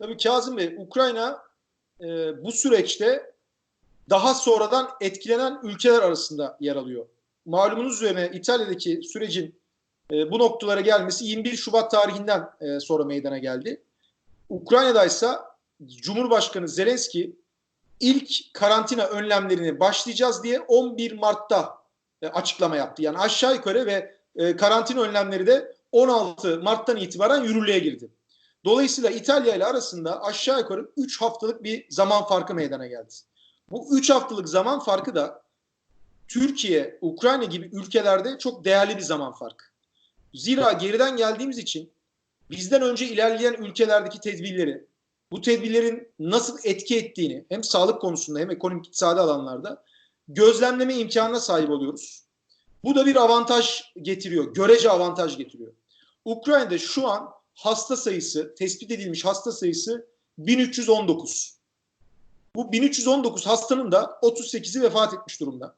Tabii Kazım Bey, Ukrayna e, bu süreçte daha sonradan etkilenen ülkeler arasında yer alıyor. Malumunuz üzerine İtalya'daki sürecin e, bu noktalara gelmesi 21 Şubat tarihinden e, sonra meydana geldi. Ukrayna'da ise Cumhurbaşkanı Zelenski ilk karantina önlemlerini başlayacağız diye 11 Mart'ta e, açıklama yaptı. Yani aşağı yukarı ve e, karantina önlemleri de 16 Mart'tan itibaren yürürlüğe girdi. Dolayısıyla İtalya ile arasında aşağı yukarı 3 haftalık bir zaman farkı meydana geldi. Bu 3 haftalık zaman farkı da Türkiye, Ukrayna gibi ülkelerde çok değerli bir zaman farkı. Zira geriden geldiğimiz için bizden önce ilerleyen ülkelerdeki tedbirleri, bu tedbirlerin nasıl etki ettiğini hem sağlık konusunda hem ekonomik iktisadi alanlarda gözlemleme imkanına sahip oluyoruz. Bu da bir avantaj getiriyor, görece avantaj getiriyor. Ukrayna'da şu an hasta sayısı, tespit edilmiş hasta sayısı 1319. Bu 1319 hastanın da 38'i vefat etmiş durumda.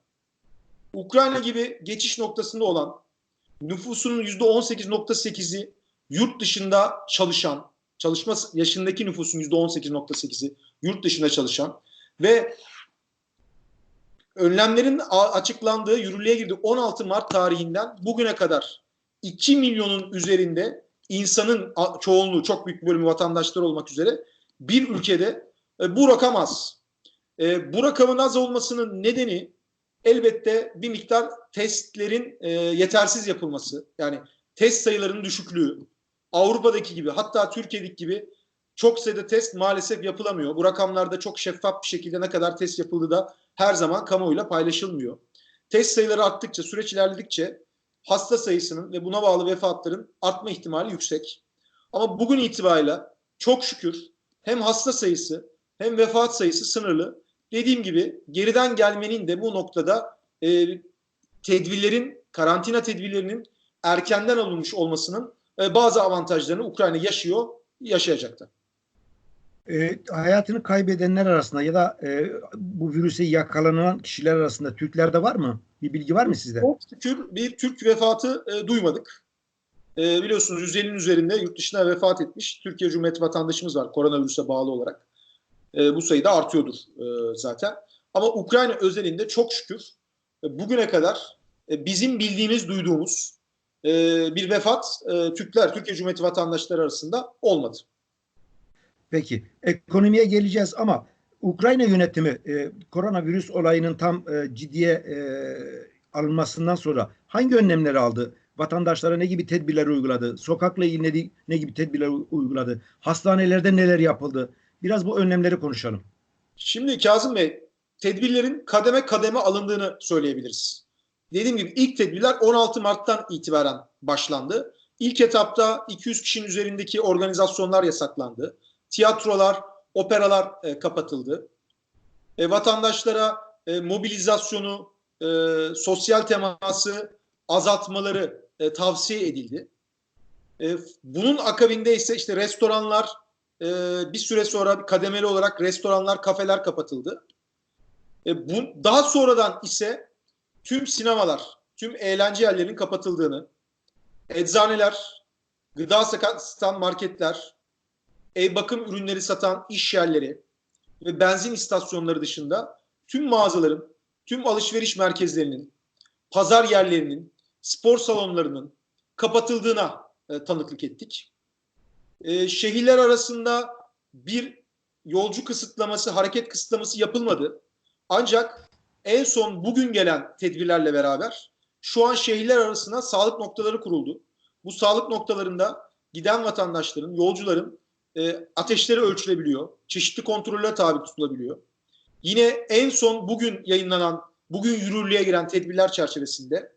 Ukrayna gibi geçiş noktasında olan nüfusunun %18.8'i yurt dışında çalışan, çalışma yaşındaki nüfusun %18.8'i yurt dışında çalışan ve önlemlerin açıklandığı, yürürlüğe girdiği 16 Mart tarihinden bugüne kadar 2 milyonun üzerinde insanın çoğunluğu, çok büyük bölümü vatandaşlar olmak üzere bir ülkede e, bu rakam az. E, bu rakamın az olmasının nedeni elbette bir miktar testlerin e, yetersiz yapılması. Yani test sayılarının düşüklüğü. Avrupa'daki gibi hatta Türkiye'deki gibi çok sayıda test maalesef yapılamıyor. Bu rakamlarda çok şeffaf bir şekilde ne kadar test yapıldığı da her zaman kamuoyuyla paylaşılmıyor. Test sayıları arttıkça, süreç ilerledikçe hasta sayısının ve buna bağlı vefatların artma ihtimali yüksek. Ama bugün itibariyle çok şükür hem hasta sayısı hem vefat sayısı sınırlı. Dediğim gibi geriden gelmenin de bu noktada e, tedbirlerin, karantina tedbirlerinin erkenden alınmış olmasının e, bazı avantajlarını Ukrayna yaşıyor, yaşayacaktır. E, hayatını kaybedenler arasında ya da e, bu virüse yakalanan kişiler arasında Türkler de var mı? Bir bilgi var mı sizde? Çok şükür bir Türk vefatı e, duymadık. E, biliyorsunuz 150'nin üzerinde yurt dışına vefat etmiş Türkiye Cumhuriyeti vatandaşımız var koronavirüse bağlı olarak. E, bu sayıda artıyordur e, zaten. Ama Ukrayna özelinde çok şükür e, bugüne kadar e, bizim bildiğimiz, duyduğumuz e, bir vefat e, Türkler, Türkiye Cumhuriyeti vatandaşları arasında olmadı. Peki ekonomiye geleceğiz ama Ukrayna yönetimi e, koronavirüs olayının tam e, ciddiye e, alınmasından sonra hangi önlemleri aldı? Vatandaşlara ne gibi tedbirler uyguladı? Sokakla ilgili ne, gibi tedbirler uyguladı? Hastanelerde neler yapıldı? Biraz bu önlemleri konuşalım. Şimdi Kazım Bey, tedbirlerin kademe kademe alındığını söyleyebiliriz. Dediğim gibi ilk tedbirler 16 Mart'tan itibaren başlandı. İlk etapta 200 kişinin üzerindeki organizasyonlar yasaklandı. Tiyatrolar, operalar e, kapatıldı. E, vatandaşlara e, mobilizasyonu, e, sosyal teması azaltmaları e, tavsiye edildi. E, bunun akabinde ise işte restoranlar e, bir süre sonra kademeli olarak restoranlar, kafeler kapatıldı. E, bu, daha sonradan ise tüm sinemalar, tüm eğlence yerlerinin kapatıldığını, eczaneler, gıda satan marketler, ev bakım ürünleri satan iş yerleri ve benzin istasyonları dışında tüm mağazaların, tüm alışveriş merkezlerinin, pazar yerlerinin, spor salonlarının kapatıldığına e, tanıklık ettik. E, şehirler arasında bir yolcu kısıtlaması, hareket kısıtlaması yapılmadı. Ancak en son bugün gelen tedbirlerle beraber şu an şehirler arasında sağlık noktaları kuruldu. Bu sağlık noktalarında giden vatandaşların, yolcuların e, ateşleri ölçülebiliyor. Çeşitli kontrollere tabi tutulabiliyor. Yine en son bugün yayınlanan, bugün yürürlüğe giren tedbirler çerçevesinde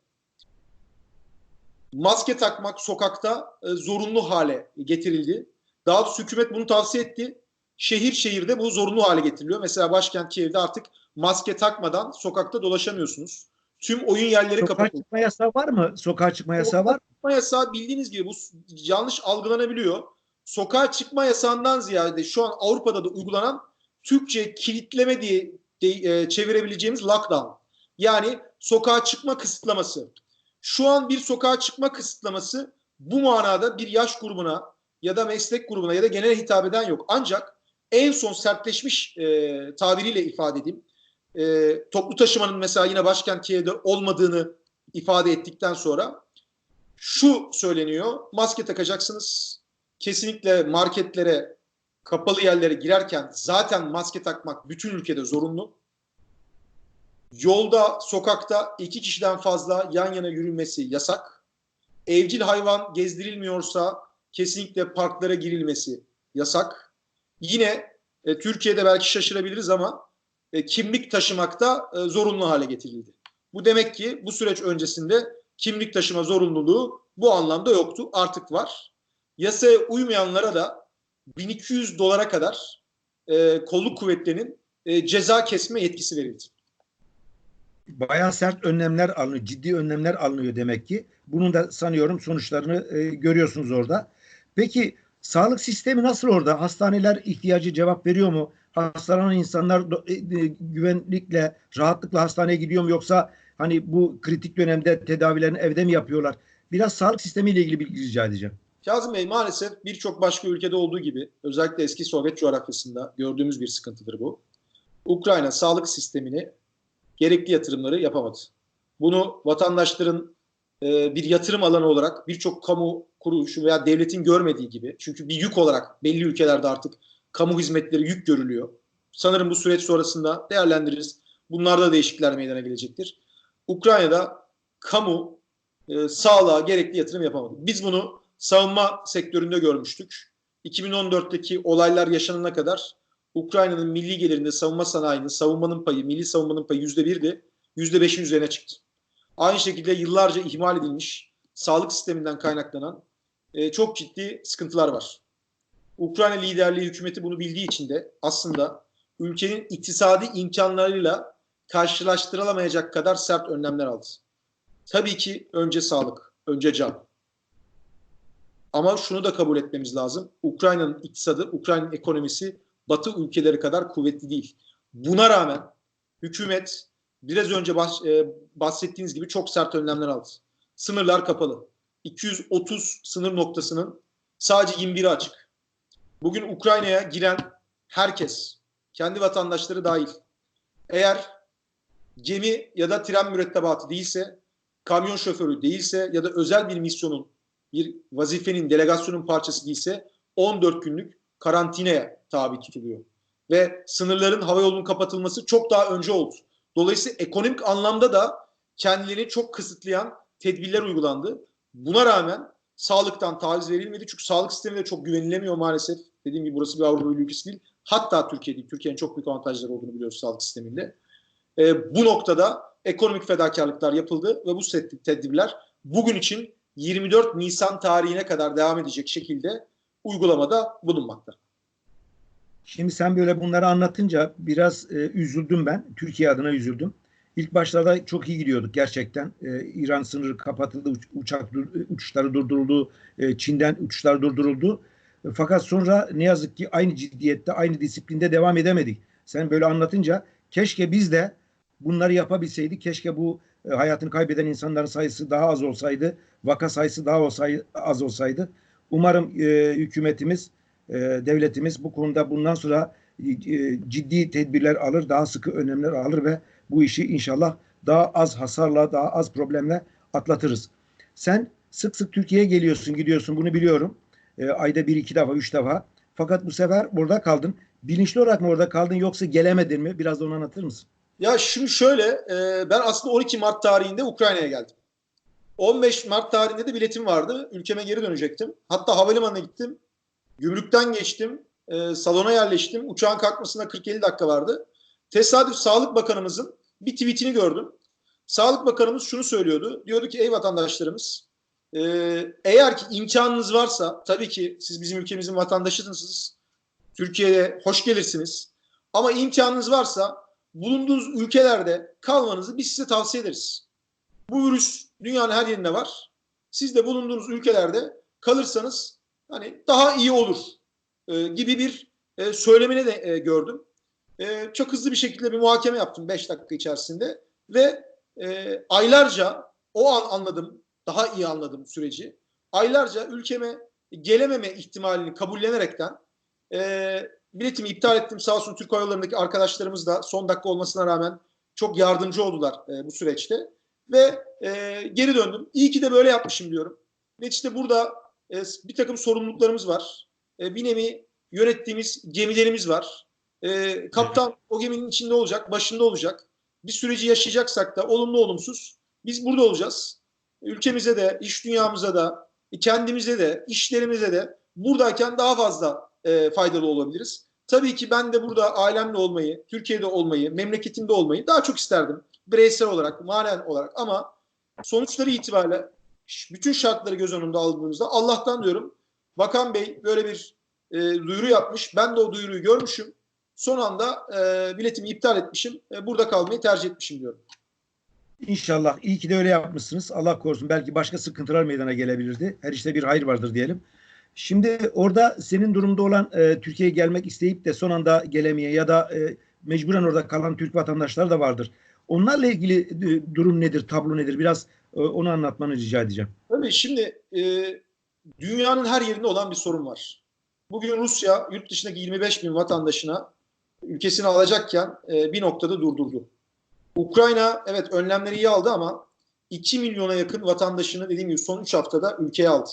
maske takmak sokakta e, zorunlu hale getirildi. Daha doğrusu hükümet bunu tavsiye etti. Şehir şehirde bu zorunlu hale getiriliyor. Mesela başkent Kiev'de artık maske takmadan sokakta dolaşamıyorsunuz. Tüm oyun yerleri Sokağa kapatıldı. çıkma yasağı var mı? Sokağa çıkma yasağı var mı? Çıkma yasağı bildiğiniz gibi bu yanlış algılanabiliyor. Sokağa çıkma yasağından ziyade şu an Avrupa'da da uygulanan Türkçe kilitleme diye de, e, çevirebileceğimiz lockdown. Yani sokağa çıkma kısıtlaması. Şu an bir sokağa çıkma kısıtlaması bu manada bir yaş grubuna ya da meslek grubuna ya da genel hitap eden yok. Ancak en son sertleşmiş e, tabiriyle ifade edeyim. E, toplu taşımanın mesela yine başkent olmadığını ifade ettikten sonra şu söyleniyor. Maske takacaksınız. Kesinlikle marketlere, kapalı yerlere girerken zaten maske takmak bütün ülkede zorunlu. Yolda, sokakta iki kişiden fazla yan yana yürünmesi yasak. Evcil hayvan gezdirilmiyorsa kesinlikle parklara girilmesi yasak. Yine e, Türkiye'de belki şaşırabiliriz ama e, kimlik taşımakta e, zorunlu hale getirildi. Bu demek ki bu süreç öncesinde kimlik taşıma zorunluluğu bu anlamda yoktu. Artık var. Yasaya uymayanlara da 1200 dolara kadar e, kolluk kuvvetlerinin e, ceza kesme yetkisi verildi. Bayağı sert önlemler alınıyor, ciddi önlemler alınıyor demek ki. Bunun da sanıyorum sonuçlarını e, görüyorsunuz orada. Peki sağlık sistemi nasıl orada? Hastaneler ihtiyacı cevap veriyor mu? Hastalanan insanlar e, e, güvenlikle, rahatlıkla hastaneye gidiyor mu yoksa hani bu kritik dönemde tedavilerini evde mi yapıyorlar? Biraz sağlık sistemiyle ilgili bilgi rica edeceğim. Kazım Bey maalesef birçok başka ülkede olduğu gibi özellikle eski Sovyet coğrafyasında gördüğümüz bir sıkıntıdır bu. Ukrayna sağlık sistemini gerekli yatırımları yapamadı. Bunu vatandaşların e, bir yatırım alanı olarak birçok kamu kuruluşu veya devletin görmediği gibi çünkü bir yük olarak belli ülkelerde artık kamu hizmetleri yük görülüyor. Sanırım bu süreç sonrasında değerlendiririz. Bunlarda değişiklikler meydana gelecektir. Ukrayna'da kamu e, sağlığa gerekli yatırım yapamadı. Biz bunu savunma sektöründe görmüştük. 2014'teki olaylar yaşanana kadar Ukrayna'nın milli gelirinde savunma sanayinin, savunmanın payı, milli savunmanın payı %1'di. %5'in üzerine çıktı. Aynı şekilde yıllarca ihmal edilmiş sağlık sisteminden kaynaklanan e, çok ciddi sıkıntılar var. Ukrayna liderliği hükümeti bunu bildiği için de aslında ülkenin iktisadi imkanlarıyla karşılaştırılamayacak kadar sert önlemler aldı. Tabii ki önce sağlık, önce can. Ama şunu da kabul etmemiz lazım. Ukrayna'nın iktisadı, Ukrayna'nın ekonomisi Batı ülkeleri kadar kuvvetli değil. Buna rağmen hükümet biraz önce e, bahsettiğiniz gibi çok sert önlemler aldı. Sınırlar kapalı. 230 sınır noktasının sadece 21'i açık. Bugün Ukrayna'ya giren herkes, kendi vatandaşları dahil, eğer gemi ya da tren mürettebatı değilse, kamyon şoförü değilse ya da özel bir misyonun, bir vazifenin, delegasyonun parçası değilse 14 günlük karantinaya tabi tutuluyor. Ve sınırların hava yolunun kapatılması çok daha önce oldu. Dolayısıyla ekonomik anlamda da kendilerini çok kısıtlayan tedbirler uygulandı. Buna rağmen sağlıktan taviz verilmedi. Çünkü sağlık sistemi de çok güvenilemiyor maalesef. Dediğim gibi burası bir Avrupa ülkesi değil. Hatta Türkiye değil. Türkiye'nin çok büyük avantajları olduğunu biliyoruz sağlık sisteminde. Ee, bu noktada ekonomik fedakarlıklar yapıldı ve bu tedbirler bugün için 24 Nisan tarihine kadar devam edecek şekilde uygulamada bulunmakta. Şimdi sen böyle bunları anlatınca biraz e, üzüldüm ben. Türkiye adına üzüldüm. İlk başlarda çok iyi gidiyorduk gerçekten. E, İran sınırı kapatıldı, uç, uçak uçuşları durduruldu, e, Çin'den uçuşlar durduruldu. E, fakat sonra ne yazık ki aynı ciddiyette, aynı disiplinde devam edemedik. Sen böyle anlatınca keşke biz de bunları yapabilseydik. Keşke bu e, hayatını kaybeden insanların sayısı daha az olsaydı, vaka sayısı daha olsaydı, az olsaydı. Umarım e, hükümetimiz, e, devletimiz bu konuda bundan sonra e, ciddi tedbirler alır, daha sıkı önlemler alır ve bu işi inşallah daha az hasarla, daha az problemle atlatırız. Sen sık sık Türkiye'ye geliyorsun, gidiyorsun bunu biliyorum. E, ayda bir, iki defa, üç defa. Fakat bu sefer burada kaldın. Bilinçli olarak mı orada kaldın yoksa gelemedin mi? Biraz da onu anlatır mısın? Ya şimdi şöyle, e, ben aslında 12 Mart tarihinde Ukrayna'ya geldim. 15 Mart tarihinde de biletim vardı. Ülkeme geri dönecektim. Hatta havalimanına gittim. Gümrükten geçtim. E, salona yerleştim. Uçağın kalkmasına 40-50 dakika vardı. Tesadüf Sağlık Bakanımızın bir tweetini gördüm. Sağlık Bakanımız şunu söylüyordu. Diyordu ki ey vatandaşlarımız e, eğer ki imkanınız varsa tabii ki siz bizim ülkemizin vatandaşısınız. Türkiye'ye hoş gelirsiniz. Ama imkanınız varsa bulunduğunuz ülkelerde kalmanızı biz size tavsiye ederiz. Bu virüs dünyanın her yerinde var. Siz de bulunduğunuz ülkelerde kalırsanız hani daha iyi olur e, gibi bir e, söylemini de e, gördüm. E, çok hızlı bir şekilde bir muhakeme yaptım 5 dakika içerisinde ve e, aylarca o an anladım, daha iyi anladım süreci. Aylarca ülkeme gelememe ihtimalini kabullenerekten e, biletimi iptal ettim. Sağ olsun Türk Hava Yolları'ndaki arkadaşlarımız da son dakika olmasına rağmen çok yardımcı oldular e, bu süreçte. Ve e, geri döndüm. İyi ki de böyle yapmışım diyorum. İşte burada e, bir takım sorumluluklarımız var. E, bir nevi yönettiğimiz gemilerimiz var. E, kaptan o geminin içinde olacak, başında olacak. Bir süreci yaşayacaksak da olumlu olumsuz biz burada olacağız. Ülkemize de, iş dünyamıza da, kendimize de, işlerimize de buradayken daha fazla e, faydalı olabiliriz. Tabii ki ben de burada ailemle olmayı, Türkiye'de olmayı, memleketimde olmayı daha çok isterdim. Bireysel olarak, manen olarak ama sonuçları itibariyle bütün şartları göz önünde aldığımızda Allah'tan diyorum Bakan Bey böyle bir e, duyuru yapmış. Ben de o duyuruyu görmüşüm. Son anda e, biletimi iptal etmişim. E, burada kalmayı tercih etmişim diyorum. İnşallah iyi ki de öyle yapmışsınız. Allah korusun belki başka sıkıntılar meydana gelebilirdi. Her işte bir hayır vardır diyelim. Şimdi orada senin durumda olan e, Türkiye'ye gelmek isteyip de son anda gelemeyen ya da e, mecburen orada kalan Türk vatandaşlar da vardır. Onlarla ilgili e, durum nedir, tablo nedir? Biraz e, onu anlatmanı rica edeceğim. Tabii şimdi e, dünyanın her yerinde olan bir sorun var. Bugün Rusya yurt dışındaki 25 bin vatandaşına ülkesini alacakken e, bir noktada durdurdu. Ukrayna evet önlemleri iyi aldı ama 2 milyona yakın vatandaşını dediğim gibi son 3 haftada ülkeye aldı.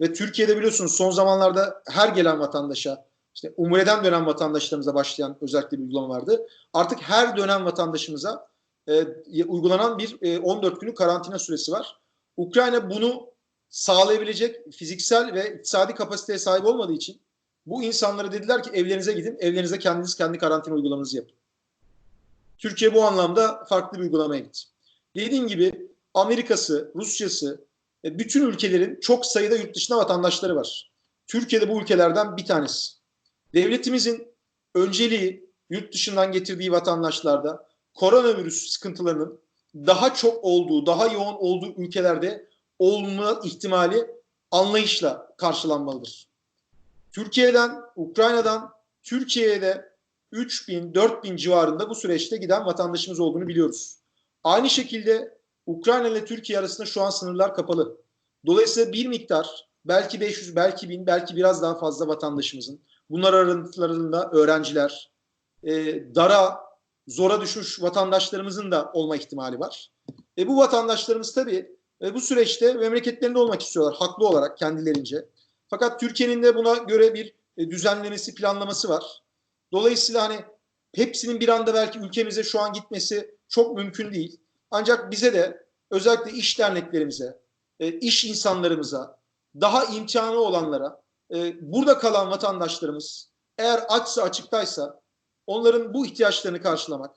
Ve Türkiye'de biliyorsunuz son zamanlarda her gelen vatandaşa işte Umre'den dönen vatandaşlarımıza başlayan özellikle bir uygulama vardı. Artık her dönen vatandaşımıza e, uygulanan bir e, 14 günlük karantina süresi var. Ukrayna bunu sağlayabilecek fiziksel ve iktisadi kapasiteye sahip olmadığı için bu insanlara dediler ki evlerinize gidin, evlerinize kendiniz kendi karantina uygulamanızı yapın. Türkiye bu anlamda farklı bir uygulamaya gitti. Dediğim gibi Amerika'sı, Rusya'sı, bütün ülkelerin çok sayıda yurt dışında vatandaşları var. Türkiye'de bu ülkelerden bir tanesi. Devletimizin önceliği yurt dışından getirdiği vatandaşlarda koronavirüs sıkıntılarının daha çok olduğu, daha yoğun olduğu ülkelerde olma ihtimali anlayışla karşılanmalıdır. Türkiye'den, Ukrayna'dan Türkiye'ye de 3 bin, 4 bin civarında bu süreçte giden vatandaşımız olduğunu biliyoruz. Aynı şekilde Ukrayna ile Türkiye arasında şu an sınırlar kapalı. Dolayısıyla bir miktar, belki 500, belki 1000, belki biraz daha fazla vatandaşımızın, bunlar aralarında öğrenciler, e, dara, zora düşmüş vatandaşlarımızın da olma ihtimali var. E, bu vatandaşlarımız tabii e, bu süreçte memleketlerinde olmak istiyorlar haklı olarak kendilerince. Fakat Türkiye'nin de buna göre bir e, düzenlemesi, planlaması var. Dolayısıyla hani hepsinin bir anda belki ülkemize şu an gitmesi çok mümkün değil. Ancak bize de özellikle iş derneklerimize, e, iş insanlarımıza, daha imkanı olanlara, e, burada kalan vatandaşlarımız eğer açsa açıktaysa onların bu ihtiyaçlarını karşılamak,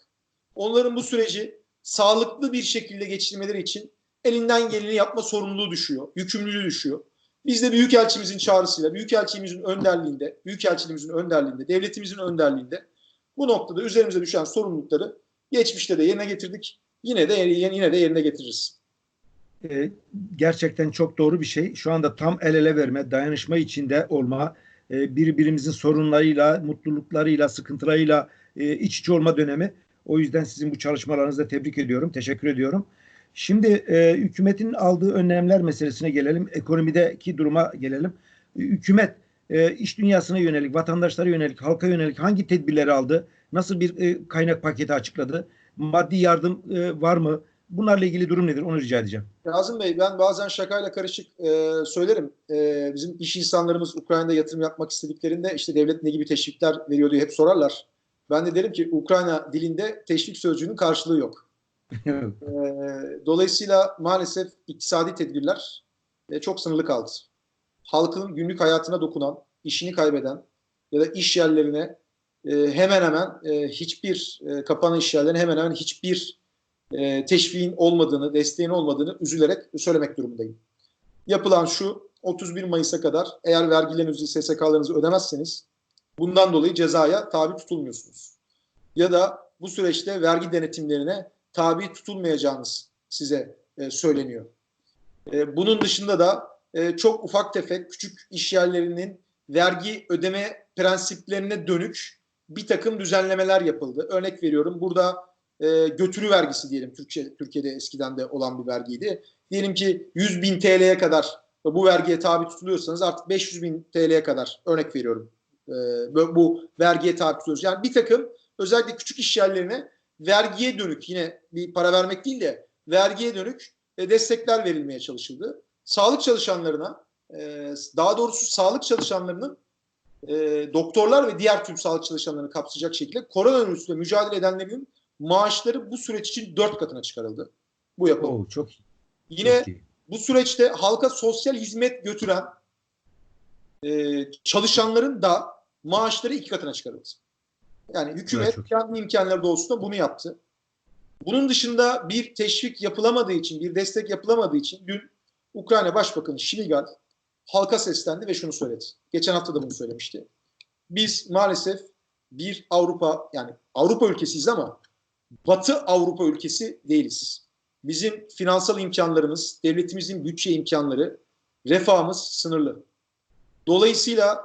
onların bu süreci sağlıklı bir şekilde geçirmeleri için elinden geleni yapma sorumluluğu düşüyor, yükümlülüğü düşüyor. Biz de Büyükelçimizin çağrısıyla, Büyükelçimizin önderliğinde, Büyükelçiliğimizin önderliğinde, devletimizin önderliğinde bu noktada üzerimize düşen sorumlulukları geçmişte de yerine getirdik. Yine de yine de yerine getiririz. Ee, gerçekten çok doğru bir şey. Şu anda tam el ele verme, dayanışma içinde olma, e, birbirimizin sorunlarıyla, mutluluklarıyla, sıkıntılarıyla e, iç içe olma dönemi. O yüzden sizin bu çalışmalarınızı tebrik ediyorum, teşekkür ediyorum. Şimdi e, hükümetin aldığı önlemler meselesine gelelim. Ekonomideki duruma gelelim. Hükümet iş dünyasına yönelik, vatandaşlara yönelik, halka yönelik hangi tedbirleri aldı? Nasıl bir kaynak paketi açıkladı? Maddi yardım e, var mı? Bunlarla ilgili durum nedir? Onu rica edeceğim. Kazım Bey ben bazen şakayla karışık e, söylerim. E, bizim iş insanlarımız Ukrayna'da yatırım yapmak istediklerinde işte devlet ne gibi teşvikler veriyor diye hep sorarlar. Ben de derim ki Ukrayna dilinde teşvik sözcüğünün karşılığı yok. e, dolayısıyla maalesef iktisadi tedbirler e, çok sınırlı kaldı. Halkın günlük hayatına dokunan, işini kaybeden ya da iş yerlerine hemen hemen e, hiçbir e, kapanan iş yerlerine hemen hemen hiçbir e, teşviğin olmadığını, desteğin olmadığını üzülerek söylemek durumundayım. Yapılan şu 31 Mayıs'a kadar eğer vergilerinizi, SSK'larınızı ödemezseniz bundan dolayı cezaya tabi tutulmuyorsunuz. Ya da bu süreçte vergi denetimlerine tabi tutulmayacağınız size e, söyleniyor. E, bunun dışında da e, çok ufak tefek küçük iş yerlerinin vergi ödeme prensiplerine dönük bir takım düzenlemeler yapıldı. Örnek veriyorum burada e, götürü vergisi diyelim Türkçe, Türkiye'de eskiden de olan bir vergiydi. Diyelim ki 100 bin TL'ye kadar bu vergiye tabi tutuluyorsanız artık 500 bin TL'ye kadar örnek veriyorum. e, bu- vergiye tabi tutuyoruz. Yani bir takım özellikle küçük iş yerlerine vergiye dönük yine bir para vermek değil de vergiye dönük e, destekler verilmeye çalışıldı. Sağlık çalışanlarına e, daha doğrusu sağlık çalışanlarının e, doktorlar ve diğer tüm sağlık çalışanlarını kapsayacak şekilde koronavirüsle mücadele edenlerin maaşları bu süreç için dört katına çıkarıldı. Bu yapıldı. Oo, çok iyi. Yine çok iyi. bu süreçte halka sosyal hizmet götüren e, çalışanların da maaşları iki katına çıkarıldı. Yani hükümet Evet, kendi imkanları doğrultusunda bunu yaptı. Bunun dışında bir teşvik yapılamadığı için, bir destek yapılamadığı için dün Ukrayna Başbakanı Şiligal halka seslendi ve şunu söyledi. Geçen hafta da bunu söylemişti. Biz maalesef bir Avrupa yani Avrupa ülkesiyiz ama Batı Avrupa ülkesi değiliz. Bizim finansal imkanlarımız, devletimizin bütçe imkanları, refahımız sınırlı. Dolayısıyla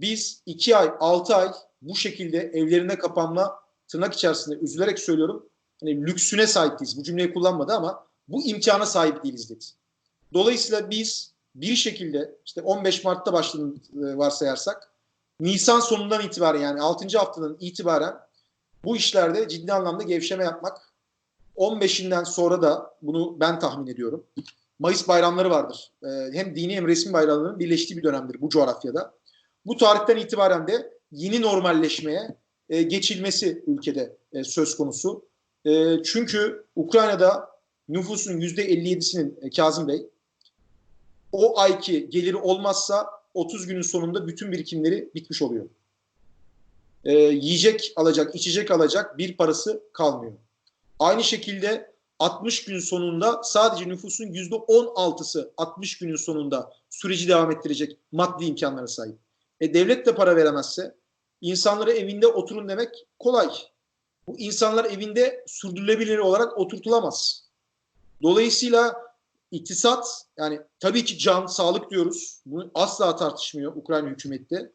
biz iki ay, altı ay bu şekilde evlerine kapanma tırnak içerisinde üzülerek söylüyorum. Hani lüksüne sahip değiliz. Bu cümleyi kullanmadı ama bu imkana sahip değiliz dedi. Dolayısıyla biz bir şekilde işte 15 Mart'ta başladığını e, varsayarsak Nisan sonundan itibaren yani 6. haftanın itibaren bu işlerde ciddi anlamda gevşeme yapmak 15'inden sonra da bunu ben tahmin ediyorum. Mayıs bayramları vardır. Ee, hem dini hem resmi bayramların birleştiği bir dönemdir bu coğrafyada. Bu tarihten itibaren de yeni normalleşmeye e, geçilmesi ülkede e, söz konusu. E, çünkü Ukrayna'da nüfusun %57'sinin e, Kazım Bey o ayki geliri olmazsa 30 günün sonunda bütün birikimleri bitmiş oluyor. E, yiyecek alacak, içecek alacak bir parası kalmıyor. Aynı şekilde 60 gün sonunda sadece nüfusun %16'sı 60 günün sonunda süreci devam ettirecek maddi imkanlara sahip. E, devlet de para veremezse insanları evinde oturun demek kolay. Bu insanlar evinde sürdürülebilir olarak oturtulamaz. Dolayısıyla iktisat yani tabii ki can, sağlık diyoruz. Bunu asla tartışmıyor Ukrayna hükümette.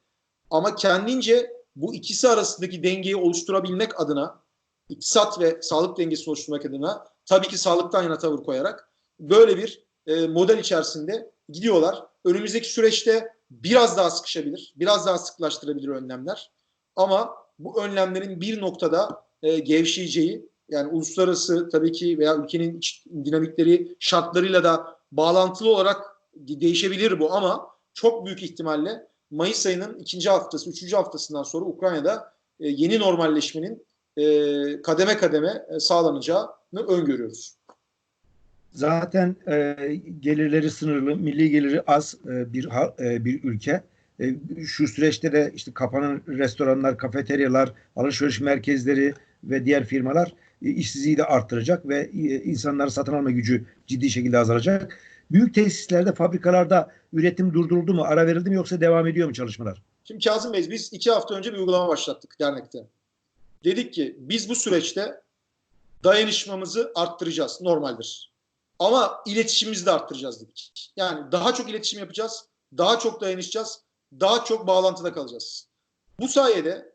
Ama kendince bu ikisi arasındaki dengeyi oluşturabilmek adına iktisat ve sağlık dengesini oluşturmak adına tabii ki sağlıktan yana tavır koyarak böyle bir e, model içerisinde gidiyorlar. Önümüzdeki süreçte biraz daha sıkışabilir, biraz daha sıklaştırabilir önlemler. Ama bu önlemlerin bir noktada e, gevşeyeceği, yani uluslararası tabii ki veya ülkenin iç dinamikleri şartlarıyla da bağlantılı olarak değişebilir bu ama çok büyük ihtimalle Mayıs ayının ikinci haftası, üçüncü haftasından sonra Ukrayna'da e, yeni normalleşmenin e, kademe kademe e, sağlanacağını öngörüyoruz. Zaten e, gelirleri sınırlı, milli geliri az e, bir e, bir ülke. E, şu süreçte de işte kapanan restoranlar, kafeteryalar, alışveriş merkezleri ve diğer firmalar işsizliği de arttıracak ve e, insanların satın alma gücü ciddi şekilde azalacak. Büyük tesislerde, fabrikalarda üretim durduruldu mu, ara verildi mi yoksa devam ediyor mu çalışmalar? Şimdi Kazım Bey biz iki hafta önce bir uygulama başlattık dernekte. Dedik ki biz bu süreçte dayanışmamızı arttıracağız. Normaldir. Ama iletişimimizi de arttıracağız dedik. Yani daha çok iletişim yapacağız. Daha çok dayanışacağız. Daha çok bağlantıda kalacağız. Bu sayede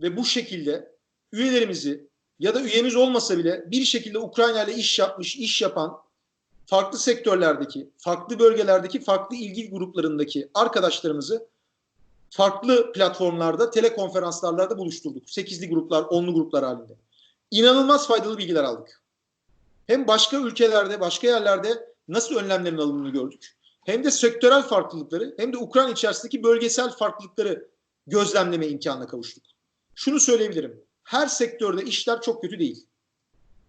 ve bu şekilde üyelerimizi ya da üyemiz olmasa bile bir şekilde Ukrayna ile iş yapmış, iş yapan farklı sektörlerdeki, farklı bölgelerdeki, farklı ilgi gruplarındaki arkadaşlarımızı farklı platformlarda, telekonferanslarda buluşturduk. Sekizli gruplar, onlu gruplar halinde. İnanılmaz faydalı bilgiler aldık. Hem başka ülkelerde, başka yerlerde nasıl önlemlerin alındığını gördük. Hem de sektörel farklılıkları, hem de Ukrayna içerisindeki bölgesel farklılıkları gözlemleme imkanına kavuştuk. Şunu söyleyebilirim. Her sektörde işler çok kötü değil.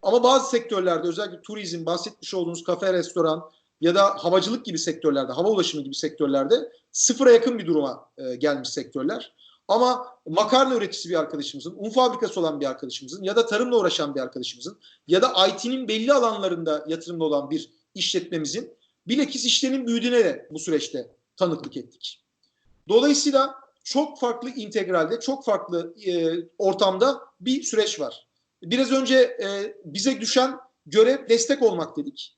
Ama bazı sektörlerde özellikle turizm, bahsetmiş olduğunuz kafe, restoran ya da havacılık gibi sektörlerde, hava ulaşımı gibi sektörlerde sıfıra yakın bir duruma e, gelmiş sektörler. Ama makarna üreticisi bir arkadaşımızın, un fabrikası olan bir arkadaşımızın ya da tarımla uğraşan bir arkadaşımızın ya da IT'nin belli alanlarında yatırımda olan bir işletmemizin bilakis işlerinin büyüdüğüne de bu süreçte tanıklık ettik. Dolayısıyla çok farklı integralde, çok farklı e, ortamda bir süreç var. Biraz önce e, bize düşen görev destek olmak dedik.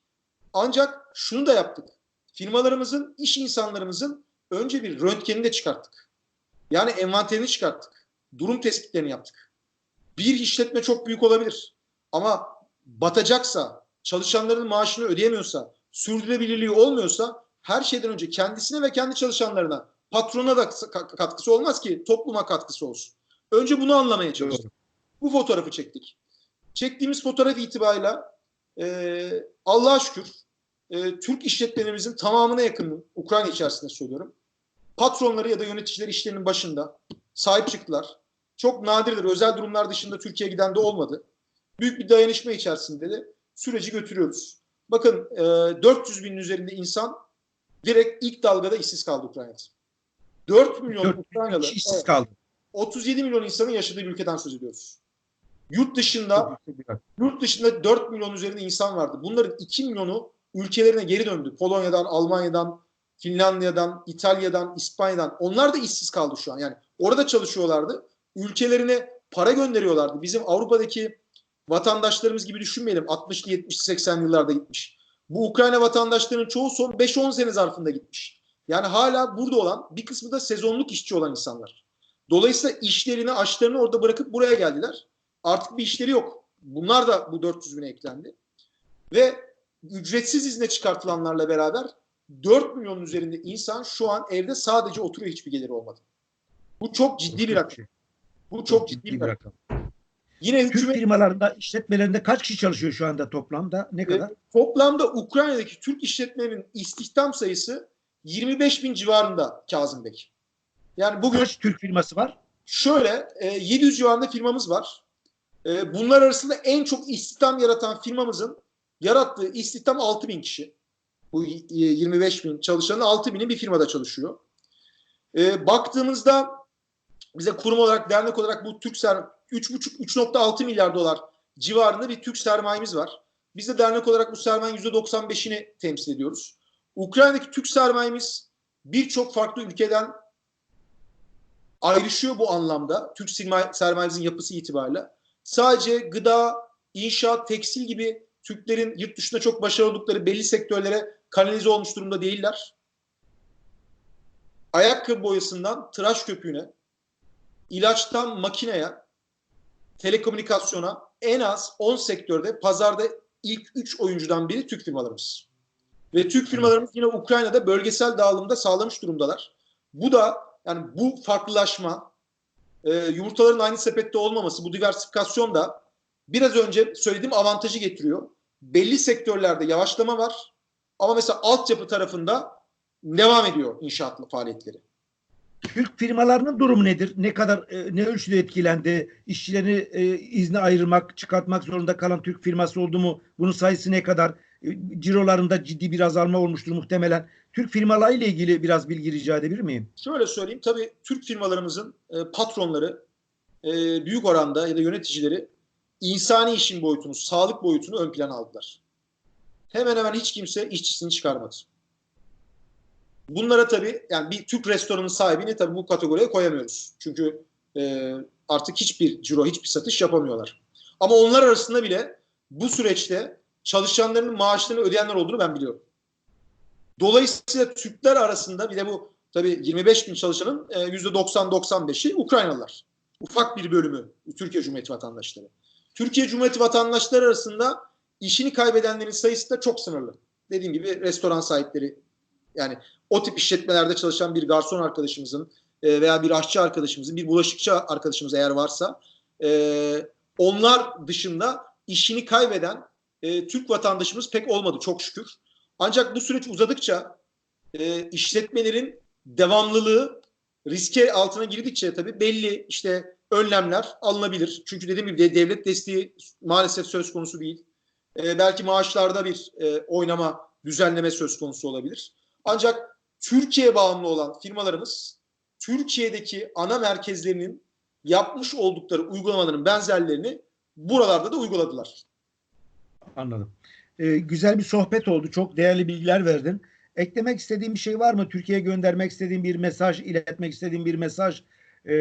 Ancak şunu da yaptık. Firmalarımızın, iş insanlarımızın önce bir röntgenini de çıkarttık. Yani envanterini çıkarttık. Durum tespitlerini yaptık. Bir işletme çok büyük olabilir. Ama batacaksa, çalışanların maaşını ödeyemiyorsa, sürdürülebilirliği olmuyorsa her şeyden önce kendisine ve kendi çalışanlarına, patrona da ka- katkısı olmaz ki topluma katkısı olsun. Önce bunu anlamaya çalıştık. Bu fotoğrafı çektik. Çektiğimiz fotoğraf itibarıyla e, Allah'a şükür e, Türk işletmelerimizin tamamına yakın Ukrayna içerisinde söylüyorum. Patronları ya da yöneticileri işlerinin başında sahip çıktılar. Çok nadirdir. Özel durumlar dışında Türkiye'ye giden de olmadı. Büyük bir dayanışma içerisinde de süreci götürüyoruz. Bakın e, 400 binin üzerinde insan direkt ilk dalgada işsiz kaldı Ukrayna'da. 4 milyon 4 Ukraynalı, işsiz evet, kaldı. 37 milyon insanın yaşadığı bir ülkeden söz ediyoruz. Yurt dışında. Yurt dışında 4 milyon üzerinde insan vardı. Bunların 2 milyonu ülkelerine geri döndü. Polonya'dan, Almanya'dan, Finlandiya'dan, İtalya'dan, İspanya'dan. Onlar da işsiz kaldı şu an. Yani orada çalışıyorlardı. Ülkelerine para gönderiyorlardı. Bizim Avrupa'daki vatandaşlarımız gibi düşünmeyelim. 60'lı, 70'li, 80'li yıllarda gitmiş. Bu Ukrayna vatandaşlarının çoğu son 5-10 sene zarfında gitmiş. Yani hala burada olan bir kısmı da sezonluk işçi olan insanlar. Dolayısıyla işlerini, açlarını orada bırakıp buraya geldiler. Artık bir işleri yok. Bunlar da bu 400 bine eklendi. Ve ücretsiz izne çıkartılanlarla beraber 4 milyonun üzerinde insan şu an evde sadece oturuyor hiçbir geliri olmadı. Bu çok ciddi bir rakam. Bu çok ciddi bir rakam. Yine Türk hükümet firmalarında, işletmelerinde kaç kişi çalışıyor şu anda toplamda? Ne kadar? e, toplamda Ukrayna'daki Türk işletmelerinin istihdam sayısı 25 bin civarında Kazım Bey. Yani bugün Kaç Türk firması var? Şöyle e, 700 civarında firmamız var. E, bunlar arasında en çok istihdam yaratan firmamızın yarattığı istihdam 6000 bin kişi. Bu y- 25 bin çalışanın 6 bini bir firmada çalışıyor. E, baktığımızda bize kurum olarak, dernek olarak bu Türk ser 3,5 3.6 milyar dolar civarında bir Türk sermayemiz var. Biz de dernek olarak bu sermayenin %95'ini temsil ediyoruz. Ukrayna'daki Türk sermayemiz birçok farklı ülkeden ayrışıyor bu anlamda. Türk sermaye- sermayemizin yapısı itibariyle. Sadece gıda, inşaat, tekstil gibi Türklerin yurt dışında çok başarılı oldukları belli sektörlere kanalize olmuş durumda değiller. Ayakkabı boyasından tıraş köpüğüne, ilaçtan makineye, telekomünikasyona en az 10 sektörde pazarda ilk 3 oyuncudan biri Türk firmalarımız. Ve Türk firmalarımız yine Ukrayna'da bölgesel dağılımda sağlamış durumdalar. Bu da yani bu farklılaşma, e, yumurtaların aynı sepette olmaması, bu diversifikasyon da biraz önce söylediğim avantajı getiriyor. Belli sektörlerde yavaşlama var ama mesela altyapı tarafında devam ediyor inşaat faaliyetleri. Türk firmalarının durumu nedir? Ne kadar e, ne ölçüde etkilendi? İşçilerini e, izne ayırmak, çıkartmak zorunda kalan Türk firması oldu mu? Bunun sayısı ne kadar? E, cirolarında ciddi bir azalma olmuştur muhtemelen. Türk firmalarıyla ilgili biraz bilgi rica edebilir miyim? Şöyle söyleyeyim, tabii Türk firmalarımızın e, patronları e, büyük oranda ya da yöneticileri insani işin boyutunu, sağlık boyutunu ön plana aldılar. Hemen hemen hiç kimse işçisini çıkarmadı. Bunlara tabii yani bir Türk restoranın sahibini tabii bu kategoriye koyamıyoruz. Çünkü e, artık hiçbir ciro, hiçbir satış yapamıyorlar. Ama onlar arasında bile bu süreçte çalışanların maaşlarını ödeyenler olduğunu ben biliyorum. Dolayısıyla Türkler arasında bir de bu tabii 25 bin çalışanın e, %90-95'i Ukraynalılar. Ufak bir bölümü Türkiye Cumhuriyeti vatandaşları. Türkiye Cumhuriyeti vatandaşları arasında işini kaybedenlerin sayısı da çok sınırlı. Dediğim gibi restoran sahipleri yani o tip işletmelerde çalışan bir garson arkadaşımızın e, veya bir aşçı arkadaşımızın, bir bulaşıkçı arkadaşımız eğer varsa e, onlar dışında işini kaybeden e, Türk vatandaşımız pek olmadı çok şükür. Ancak bu süreç uzadıkça e, işletmelerin devamlılığı riske altına girdikçe tabii belli işte önlemler alınabilir. Çünkü dediğim gibi de- devlet desteği maalesef söz konusu değil. E, belki maaşlarda bir e, oynama, düzenleme söz konusu olabilir. Ancak Türkiye bağımlı olan firmalarımız Türkiye'deki ana merkezlerinin yapmış oldukları uygulamaların benzerlerini buralarda da uyguladılar. Anladım. E, güzel bir sohbet oldu. Çok değerli bilgiler verdin. Eklemek istediğin bir şey var mı? Türkiye'ye göndermek istediğin bir mesaj, iletmek istediğin bir mesaj. E,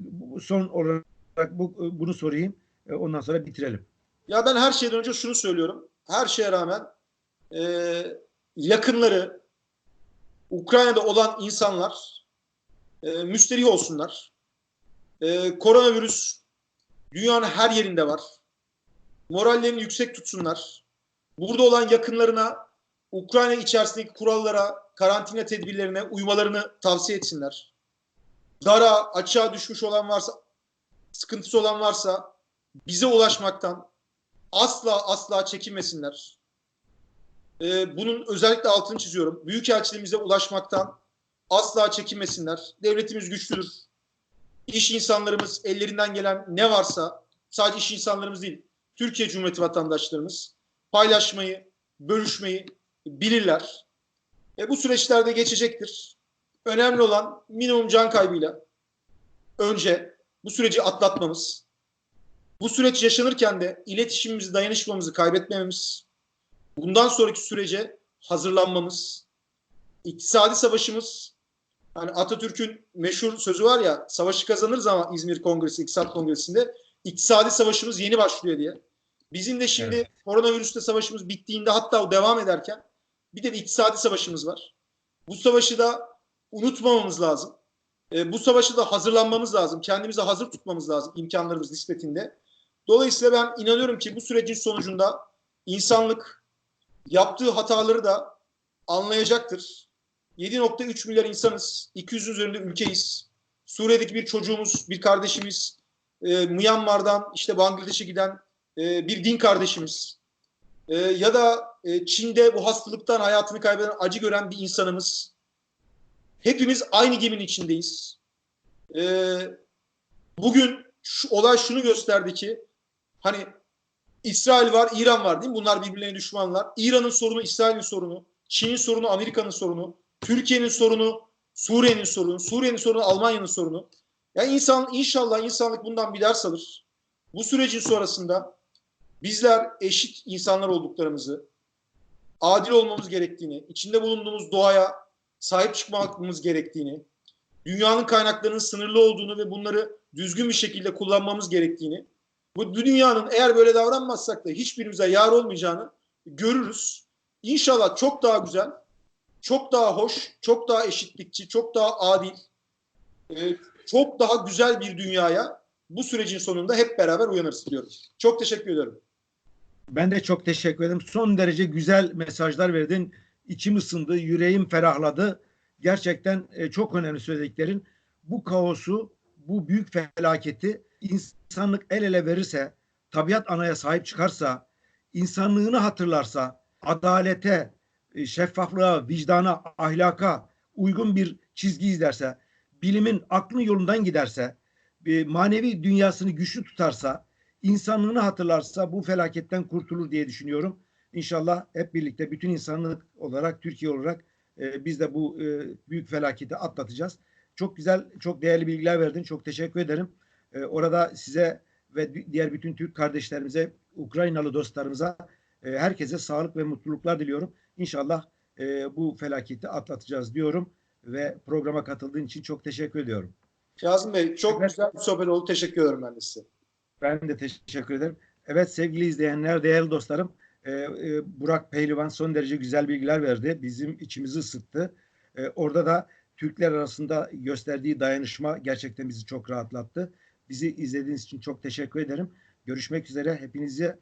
bu- son olarak bu, bunu sorayım. E, ondan sonra bitirelim. Ya ben her şeyden önce şunu söylüyorum. Her şeye rağmen e, yakınları Ukrayna'da olan insanlar e, müsterih olsunlar. E, koronavirüs dünyanın her yerinde var. Morallerini yüksek tutsunlar. Burada olan yakınlarına Ukrayna içerisindeki kurallara, karantina tedbirlerine uymalarını tavsiye etsinler. Dara, açığa düşmüş olan varsa, sıkıntısı olan varsa bize ulaşmaktan asla asla çekinmesinler. Ee, bunun özellikle altını çiziyorum. Büyükelçiliğimize ulaşmaktan asla çekinmesinler. Devletimiz güçlüdür. İş insanlarımız ellerinden gelen ne varsa sadece iş insanlarımız değil, Türkiye Cumhuriyeti vatandaşlarımız paylaşmayı, bölüşmeyi bilirler. E, bu süreçlerde geçecektir. Önemli olan minimum can kaybıyla önce bu süreci atlatmamız, bu süreç yaşanırken de iletişimimizi, dayanışmamızı kaybetmememiz, bundan sonraki sürece hazırlanmamız, iktisadi savaşımız, hani Atatürk'ün meşhur sözü var ya, savaşı kazanırız ama İzmir Kongresi, İktisat Kongresi'nde iktisadi savaşımız yeni başlıyor diye. Bizim de şimdi Evet. koronavirüste savaşımız bittiğinde hatta o devam ederken bir de bir iktisadi savaşımız var. Bu savaşı da unutmamamız lazım. E, bu savaşı da hazırlanmamız lazım. Kendimizi hazır tutmamız lazım imkanlarımız nispetinde. Dolayısıyla ben inanıyorum ki bu sürecin sonucunda insanlık yaptığı hataları da anlayacaktır. 7.3 milyar insanız. 200'ün üzerinde ülkeyiz. Suriye'deki bir çocuğumuz, bir kardeşimiz, e, Myanmar'dan işte Bangladeş'e giden e, bir din kardeşimiz e, ya da e, Çin'de bu hastalıktan hayatını kaybeden, acı gören bir insanımız. Hepimiz aynı geminin içindeyiz. E, bugün şu olay şunu gösterdi ki hani İsrail var, İran var değil mi? Bunlar birbirlerine düşmanlar. İran'ın sorunu İsrail'in sorunu, Çin'in sorunu Amerika'nın sorunu, Türkiye'nin sorunu Suriye'nin sorunu, Suriye'nin sorunu Almanya'nın sorunu. Yani insan inşallah insanlık bundan bir ders alır. Bu sürecin sonrasında bizler eşit insanlar olduklarımızı, adil olmamız gerektiğini, içinde bulunduğumuz doğaya sahip çıkmamız gerektiğini, dünyanın kaynaklarının sınırlı olduğunu ve bunları düzgün bir şekilde kullanmamız gerektiğini, bu dünyanın eğer böyle davranmazsak da hiçbirimize yar olmayacağını görürüz. İnşallah çok daha güzel, çok daha hoş, çok daha eşitlikçi, çok daha adil, çok daha güzel bir dünyaya bu sürecin sonunda hep beraber uyanırız diyorum. Çok teşekkür ederim. Ben de çok teşekkür ederim. Son derece güzel mesajlar verdin. İçim ısındı, yüreğim ferahladı. Gerçekten e, çok önemli söylediklerin. Bu kaosu, bu büyük felaketi insanlık el ele verirse, tabiat anaya sahip çıkarsa, insanlığını hatırlarsa, adalete, e, şeffaflığa, vicdana, ahlaka uygun bir çizgi izlerse, bilimin aklın yolundan giderse, e, manevi dünyasını güçlü tutarsa, insanlığını hatırlarsa bu felaketten kurtulur diye düşünüyorum. İnşallah hep birlikte bütün insanlık olarak, Türkiye olarak e, biz de bu e, büyük felaketi atlatacağız. Çok güzel, çok değerli bilgiler verdin. Çok teşekkür ederim. Orada size ve diğer bütün Türk kardeşlerimize, Ukraynalı dostlarımıza, herkese sağlık ve mutluluklar diliyorum. İnşallah bu felaketi atlatacağız diyorum ve programa katıldığın için çok teşekkür ediyorum. Kazım Bey çok Evet. güzel bir sohbet oldu. Teşekkür ederim ben de size. Ben de teşekkür ederim. Evet sevgili izleyenler, değerli dostlarım, e, e, Burak Pehlivan son derece güzel bilgiler verdi. Bizim içimizi ısıttı. E, orada da Türkler arasında gösterdiği dayanışma gerçekten bizi çok rahatlattı. Bizi izlediğiniz için çok teşekkür ederim. Görüşmek üzere. Hepinize